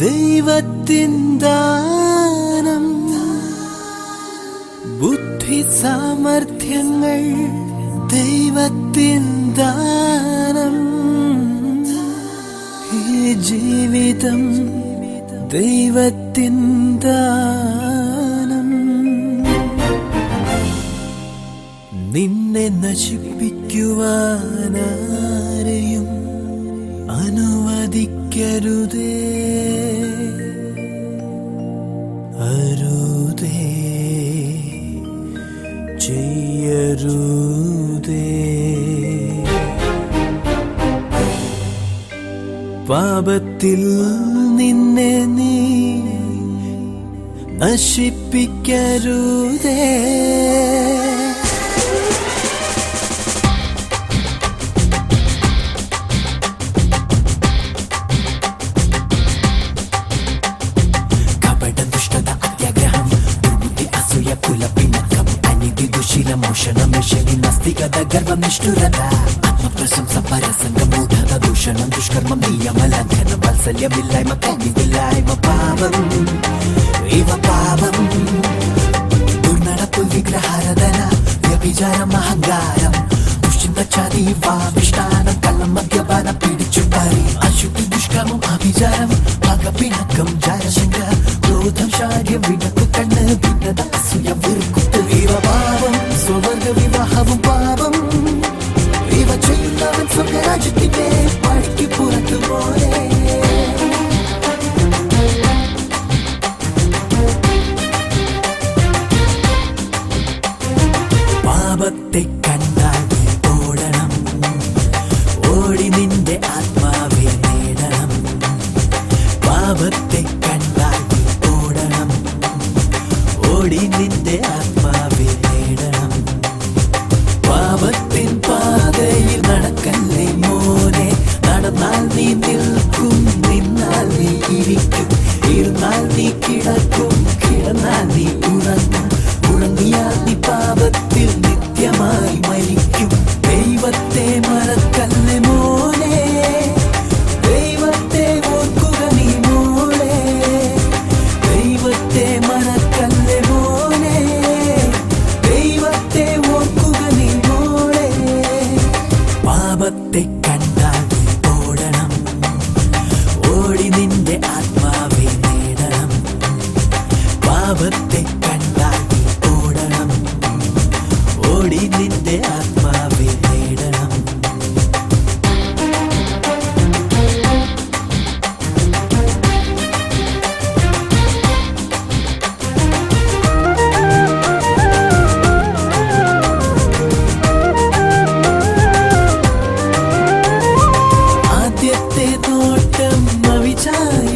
ദൈവത്തിൻ ദാനം. ബുദ്ധി സാമർഥ്യങ്ങൾ ദൈവത്തിൻ ദാനം. ഈ ജീവിതം ദൈവത്തിൻ ദാനം. നിന്നെ നശിപ്പിക്കുവാനാരെയും അനുവദിക്കരുതേ. പാപത്തിൽ നിന്നെ നീ നശിപ്പിക്കരുതേ. దిగిన మోషణ మిషని నస్తిక గర్వ నిష్ఠురత ఆత్మ ప్రశంస పరసంగ మూఢత దూషణం దుష్కర్మం నియమ లంఘన వాత్సల్యమిల్లాయ్మ కలిగిల్లాయ్మ పాపం ఇవ పాపం దుర్నడపు విగ్రహారధన వ్యభిచారం అహంకారం దుశ్చింత చాది వా విష్టానం కళ్ళం మద్యపాన పీడిచు ശാരി അശുദ്ധി ദുഷ്കർമ്മം അഭിചാരം പകപ്പിണക്കം ജാരശങ്ക ക്രോധം ശാര്യം വിടപ്പ് കണ്ണ് ഭിന്നത അസൂയ വെറുക്കുത്തു ഇവ പാപം സ്വർഗ വിവാഹവും പാപം ഇവ ചെയ്യുന്നവൻ സ്വർഗരാജ്യത്തിന്റെ but they time.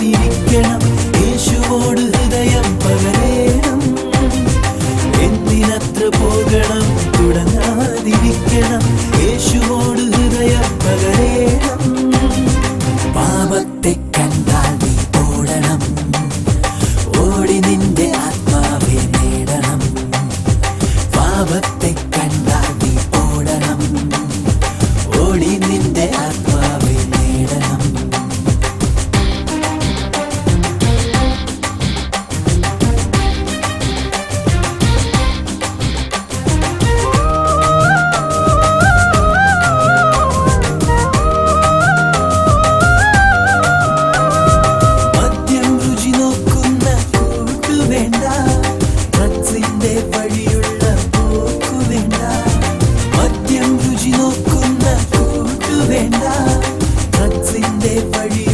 காத்திருக்கலாம். വഴി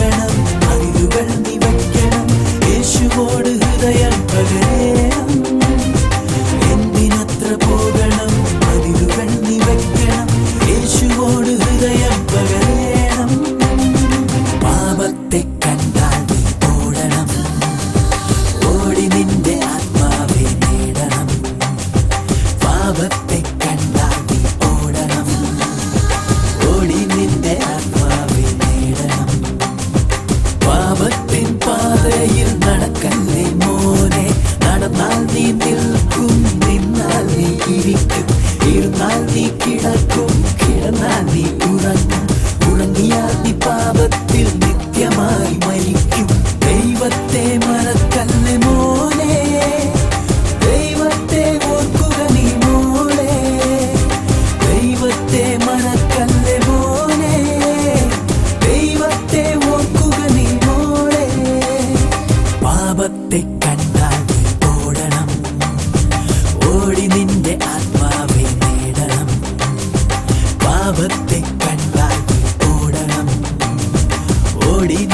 காரணம்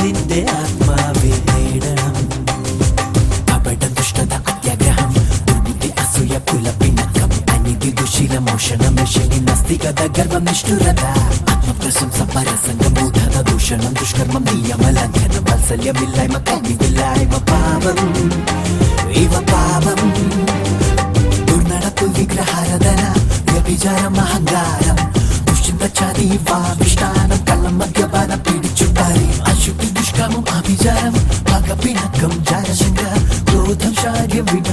നിന്റെ ആത്മാവെ നേടണം. കപടം ദുഷ്ടത അത്യാഗ്രഹം. ദുർബുദ്ധി അസൂയ കുലപ്പിണക്കം അനീതി ദുശീല മോഷണം ശനി നസ്തികത ഗർവം നിഷ്ഠുരത. ആത്മപ്രശംസ പരസംഗം മൂഢത ദൂഷണം ദുഷ്കർമ്മം നിയമലംഘനം വാത്സല്യമില്ലായ്മ കനിവില്ലായ്മ പാപം. ഇവ പാപം. ദുർനടപ്പ് വിഗ്രഹാരധന വ്യഭിചാരം അഹങ്കാരം. ദുഷിന്ത വാവിഷ്ടാനം അശുദ്ധി ദുഷ്കാമം അഭിചാരം പകപ്പിണക്കം ജാരശങ്ക ക്രോധം ശാര്യം വിട